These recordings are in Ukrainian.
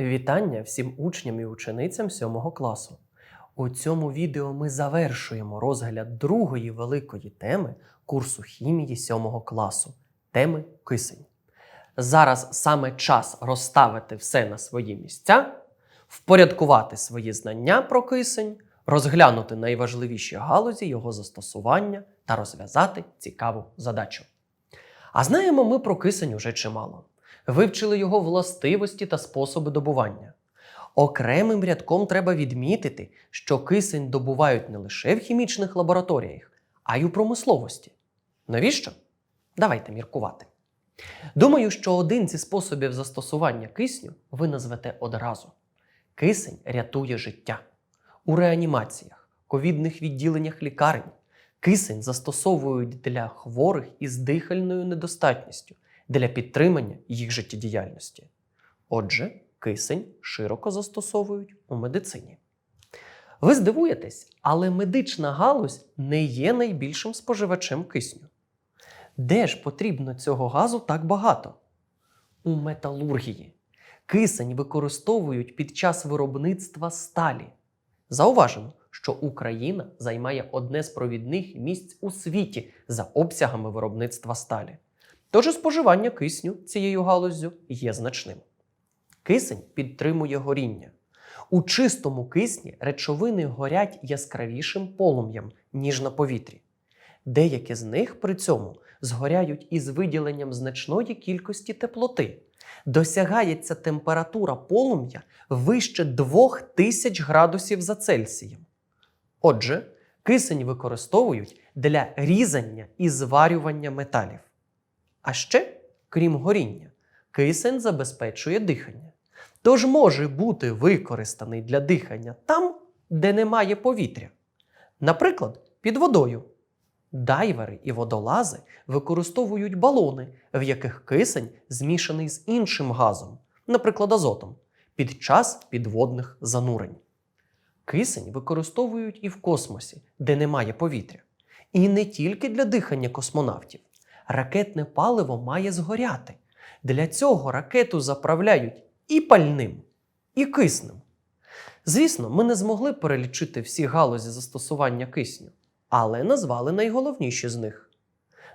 Вітання всім учням і ученицям 7 класу. У цьому відео ми завершуємо розгляд другої великої теми курсу хімії 7 класу теми кисень. Зараз саме час розставити все на свої місця, впорядкувати свої знання про кисень, розглянути найважливіші галузі його застосування та розв'язати цікаву задачу. А знаємо ми про кисень уже чимало. Вивчили його властивості та способи добування. Окремим рядком треба відмітити, що кисень добувають не лише в хімічних лабораторіях, а й у промисловості. Навіщо? Давайте міркувати. Думаю, що один зі способів застосування кисню ви назвете одразу. Кисень рятує життя. У реанімаціях, ковідних відділеннях лікарень кисень застосовують для хворих із дихальною недостатністю для підтримання їх життєдіяльності. Отже, кисень широко застосовують у медицині. Ви здивуєтесь, але медична галузь не є найбільшим споживачем кисню. Де ж потрібно цього газу так багато? У металургії. Кисень використовують під час виробництва сталі. Зауважимо, що Україна займає одне з провідних місць у світі за обсягами виробництва сталі. Тож і споживання кисню цією галуззю є значним. Кисень підтримує горіння. У чистому кисні речовини горять яскравішим полум'ям, ніж на повітрі. Деякі з них при цьому згоряють із виділенням значної кількості теплоти. Досягається температура полум'я вище 2000 градусів за Цельсієм. Отже, кисень використовують для різання і зварювання металів. А ще, крім горіння, кисень забезпечує дихання. Тож може бути використаний для дихання там, де немає повітря. Наприклад, під водою. Дайвери і водолази використовують балони, в яких кисень змішаний з іншим газом, наприклад, азотом, під час підводних занурень. Кисень використовують і в космосі, де немає повітря. І не тільки для дихання космонавтів. Ракетне паливо має згоряти. Для цього ракету заправляють і пальним, і киснем. Звісно, ми не змогли перелічити всі галузі застосування кисню, але назвали найголовніші з них.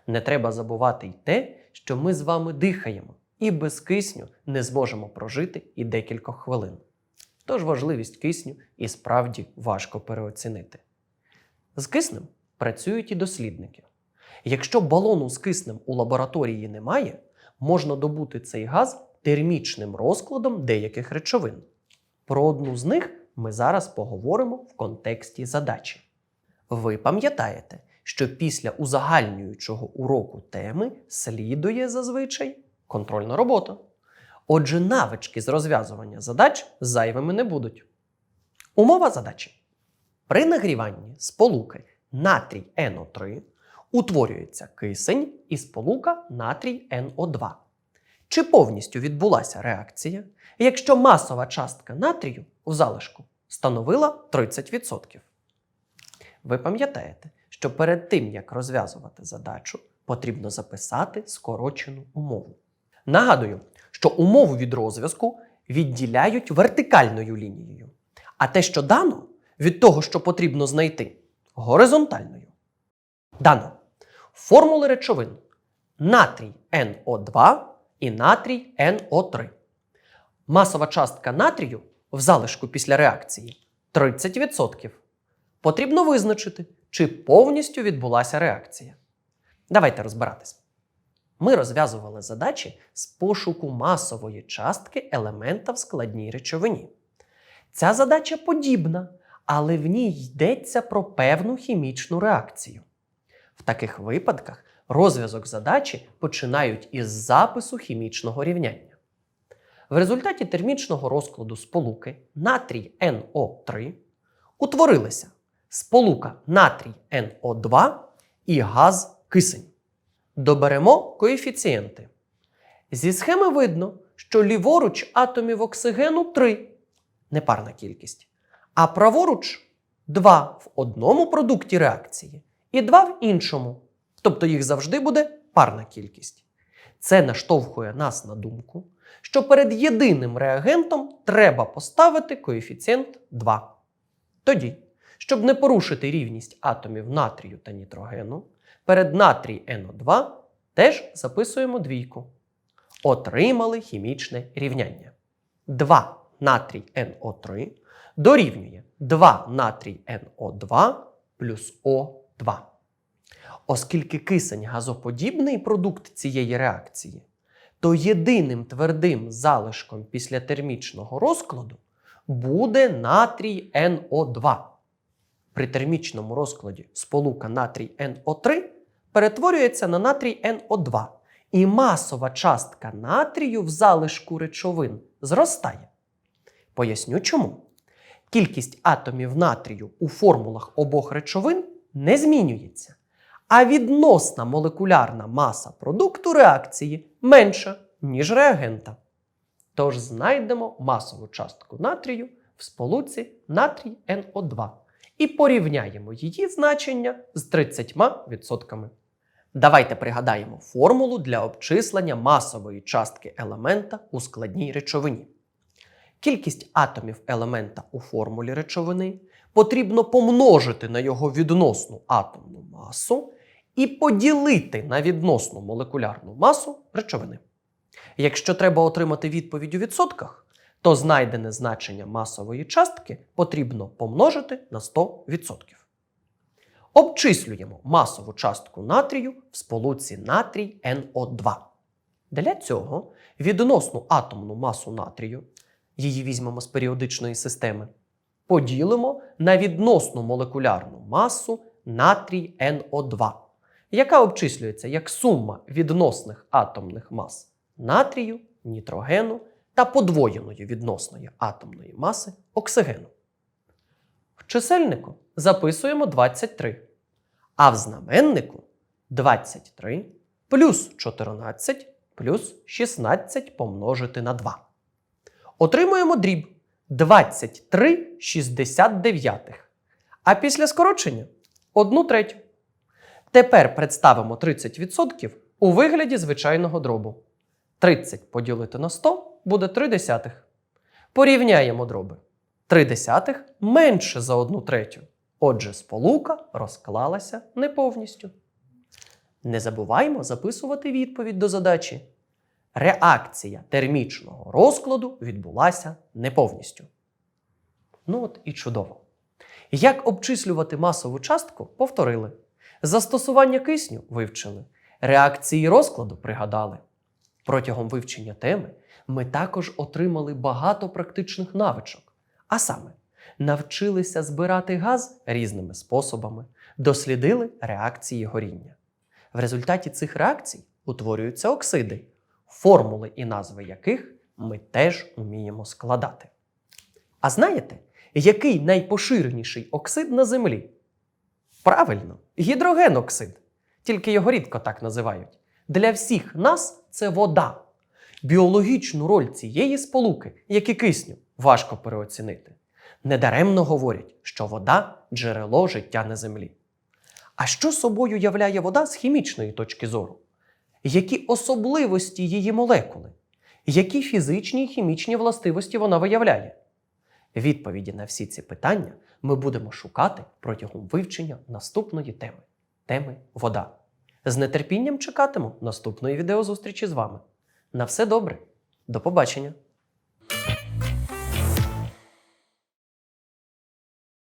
Не треба забувати й те, що ми з вами дихаємо, і без кисню не зможемо прожити і декілька хвилин. Тож важливість кисню і справді важко переоцінити. З киснем працюють і дослідники. Якщо балону з киснем у лабораторії немає, можна добути цей газ термічним розкладом деяких речовин. Про одну з них ми зараз поговоримо в контексті задачі. Ви пам'ятаєте, що після узагальнюючого уроку теми слідує зазвичай контрольна робота. Отже, навички з розв'язування задач зайвими не будуть. Умова задачі. При нагріванні сполуки натрій НО3 утворюється кисень і сполука натрій НО2. Чи повністю відбулася реакція, якщо масова частка натрію у залишку становила 30%? Ви пам'ятаєте, що перед тим, як розв'язувати задачу, потрібно записати скорочену умову. Нагадую, що умову від розв'язку відділяють вертикальною лінією, а те, що дано, від того, що потрібно знайти, горизонтальною. Дано формули речовин натрій НО2 і натрій НО3. Масова частка натрію в залишку після реакції 30%. Потрібно визначити, чи повністю відбулася реакція. Давайте розбиратись. Ми розв'язували задачі з пошуку масової частки елемента в складній речовині. Ця задача подібна, але в ній йдеться про певну хімічну реакцію. В таких випадках розв'язок задачі починають із запису хімічного рівняння. В результаті термічного розкладу сполуки натрій НО3 утворилися сполука натрій НО2 і газ кисень. Доберемо коефіцієнти. Зі схеми видно, що ліворуч атомів оксигену 3 непарна кількість, а праворуч 2 в одному продукті реакції і 2 в іншому. Тобто їх завжди буде парна кількість. Це наштовхує нас на думку, що перед єдиним реагентом треба поставити коефіцієнт 2. Тоді, щоб не порушити рівність атомів натрію та нітрогену, перед натрій NO2 теж записуємо двійку. Отримали хімічне рівняння. 2 натрій NO3 дорівнює 2 натрій NO2 плюс O2. Оскільки кисень газоподібний продукт цієї реакції, то єдиним твердим залишком після термічного розкладу буде натрій NO2. При термічному розкладі сполука натрій NO3 перетворюється на натрій NO2, і масова частка натрію в залишку речовин зростає. Поясню чому. Кількість атомів натрію у формулах обох речовин не змінюється, а відносна молекулярна маса продукту реакції менша, ніж реагента. Тож знайдемо масову частку натрію в сполуці натрій NO2 і порівняємо її значення з 30%. Давайте пригадаємо формулу для обчислення масової частки елемента у складній речовині. Кількість атомів елемента у формулі речовини потрібно помножити на його відносну атомну масу і поділити на відносну молекулярну масу речовини. Якщо треба отримати відповідь у відсотках, то знайдене значення масової частки потрібно помножити на 100%. Обчислюємо масову частку натрію в сполуці натрій NO2. Для цього відносну атомну масу натрію, її візьмемо з періодичної системи, поділимо на відносну молекулярну масу натрій NO2, яка обчислюється як сума відносних атомних мас натрію, нітрогену та подвоєної відносної атомної маси оксигену. В чисельнику записуємо 23, а в знаменнику 23 плюс 14 плюс 16 помножити на 2. Отримуємо дріб 23 69. А після скорочення 1 третю. Тепер представимо 30% у вигляді звичайного дробу. 30 поділити на 100 буде 3 десятих. Порівняємо дроби. 3 десятих менше за 1 третю. Отже, сполука розклалася не повністю. Не забуваймо записувати відповідь до задачі. Реакція термічного розкладу відбулася не повністю. Ну от і чудово. Як обчислювати масову частку, повторили. Застосування кисню вивчили. Реакції розкладу пригадали. Протягом вивчення теми ми також отримали багато практичних навичок. А саме, навчилися збирати газ різними способами, дослідили реакції горіння. В результаті цих реакцій утворюються оксиди, формули і назви яких ми теж уміємо складати. А знаєте, який найпоширеніший оксид на Землі? Правильно, гідрогеноксид. Тільки його рідко так називають. Для всіх нас це вода. Біологічну роль цієї сполуки, як і кисню, важко переоцінити. Недаремно говорять, що вода джерело життя на землі. А що собою являє вода з хімічної точки зору? Які особливості її молекули? Які фізичні і хімічні властивості вона виявляє? Відповіді на всі ці питання ми будемо шукати протягом вивчення наступної теми теми вода. З нетерпінням чекатиму наступної відеозустрічі з вами. На все добре. До побачення!